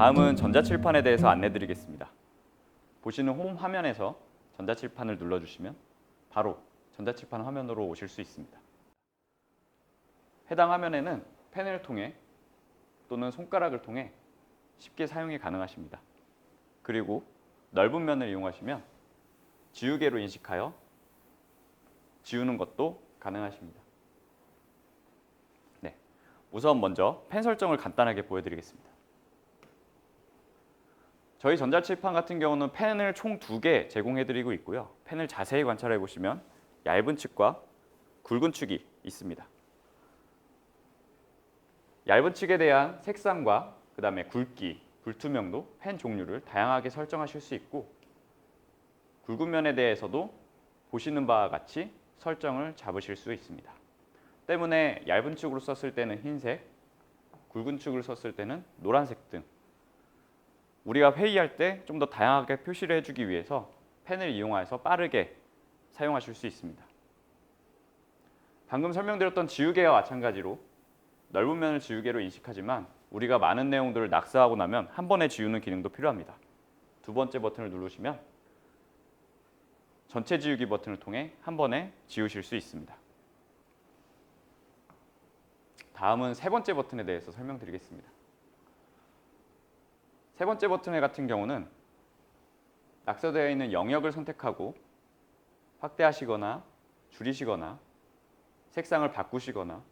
다음은 전자칠판에 대해서 안내드리겠습니다. 보시는 홈 화면에서 전자칠판을 눌러주시면 바로 전자칠판 화면으로 오실 수 있습니다. 해당 화면에는 펜을 통해 또는 손가락을 통해 쉽게 사용이 가능하십니다. 그리고 넓은 면을 이용하시면 지우개로 인식하여 지우는 것도 가능하십니다. 네, 우선 먼저 펜 설정을 간단하게 보여드리겠습니다. 저희 전자칠판 같은 경우는 펜을 총 두 개 제공해드리고 있고요. 펜을 자세히 관찰해 보시면 얇은 측과 굵은 축이 있습니다. 얇은 측에 대한 색상과 그 다음에 굵기, 불투명도, 펜 종류를 다양하게 설정하실 수 있고 굵은 면에 대해서도 보시는 바와 같이 설정을 잡으실 수 있습니다. 때문에 얇은 축으로 썼을 때는 흰색, 굵은 축을 썼을 때는 노란색 등 우리가 회의할 때 좀 더 다양하게 표시를 해주기 위해서 펜을 이용해서 빠르게 사용하실 수 있습니다. 방금 설명드렸던 지우개와 마찬가지로 넓은 면을 지우개로 인식하지만 우리가 많은 내용들을 낙서하고 나면 한 번에 지우는 기능도 필요합니다. 두 번째 버튼을 누르시면 전체 지우기 버튼을 통해 한 번에 지우실 수 있습니다. 다음은 세 번째 버튼에 대해서 설명드리겠습니다. 세 번째 버튼 같은 경우는 낙서되어 있는 영역을 선택하고 확대하시거나 줄이시거나 색상을 바꾸시거나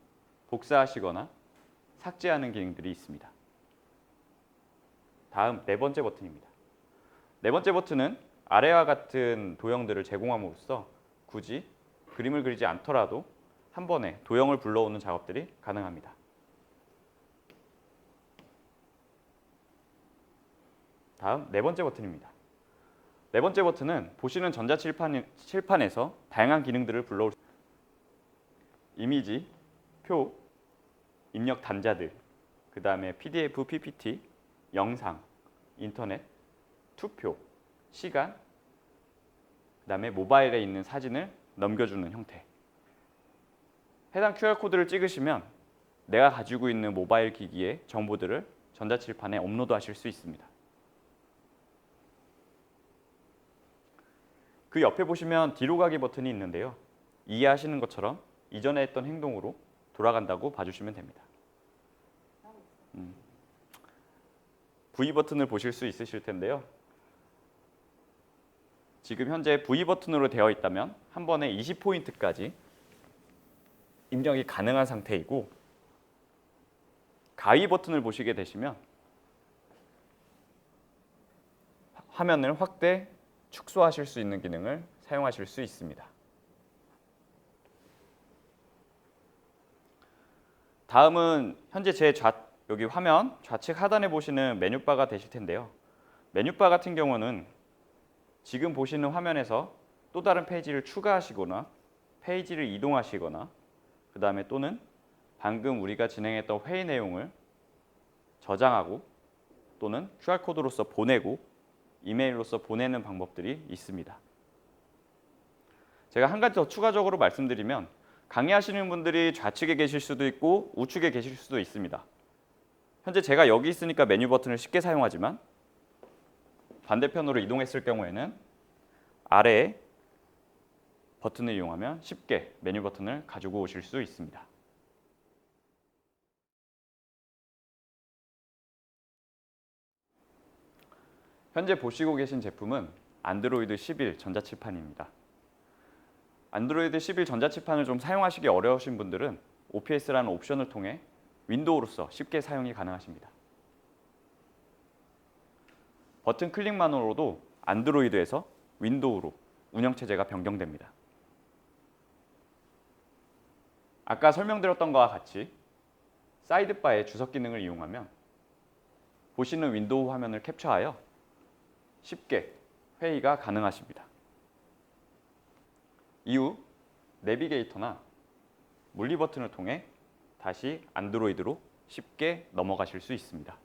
복사하시거나 삭제하는 기능들이 있습니다. 다음 네 번째 버튼입니다. 네 번째 버튼은 아래와 같은 도형들을 제공함으로써 굳이 그림을 그리지 않더라도 한 번에 도형을 불러오는 작업들이 가능합니다. 다음 네 번째 버튼입니다. 네 번째 버튼은 보시는 전자칠판, 칠판 에서 다양한 기능들을 불러올 수 이미지, 표, 입력 단자들, 그 다음에 PDF, PPT, 영상, 인터넷, 투표, 시간, 그 다음에 모바일에 있는 사진을 넘겨주는 형태. 해당 QR코드를 찍으시면 내가 가지고 있는 모바일 기기의 정보들을 전자칠판에 업로드하실 수 있습니다. 그 옆에 보시면 뒤로 가기 버튼이 있는데요. 이해하시는 것처럼 이전에 했던 행동으로 돌아간다고 봐주시면 됩니다. 음. V 버튼을 보실 수 있으실 텐데요. 지금 현재 V 버튼으로 되어 있다면 한 번에 20포인트까지 입력이 가능한 상태이고 가위 버튼을 보시게 되시면 화면을 확대, 축소하실 수 있는 기능을 사용하실 수 있습니다. 다음은 현재 제 좌, 여기 화면 좌측 하단에 보시는 메뉴바가 되실 텐데요. 메뉴바 같은 경우는 지금 보시는 화면에서 또 다른 페이지를 추가하시거나 페이지를 이동하시거나 그 다음에 또는 방금 우리가 진행했던 회의 내용을 저장하고 또는 QR코드로서 보내고 이메일로서 보내는 방법들이 있습니다. 제가 한 가지 더 추가적으로 말씀드리면 강의하시는 분들이 좌측에 계실 수도 있고 우측에 계실 수도 있습니다. 현재 제가 여기 있으니까 메뉴 버튼을 쉽게 사용하지만 반대편으로 이동했을 경우에는 아래에 버튼을 이용하면 쉽게 메뉴 버튼을 가지고 오실 수 있습니다. 현재 보시고 계신 제품은 안드로이드 11 전자칠판입니다. 안드로이드 11 전자칠판을 좀 사용하시기 어려우신 분들은 OPS라는 옵션을 통해 윈도우로서 쉽게 사용이 가능하십니다. 버튼 클릭만으로도 안드로이드에서 윈도우로 운영체제가 변경됩니다. 아까 설명드렸던 것과 같이 사이드바의 주석 기능을 이용하면 보시는 윈도우 화면을 캡처하여 쉽게 회의가 가능하십니다. 이후 내비게이터나 물리 버튼을 통해 다시 안드로이드로 쉽게 넘어가실 수 있습니다.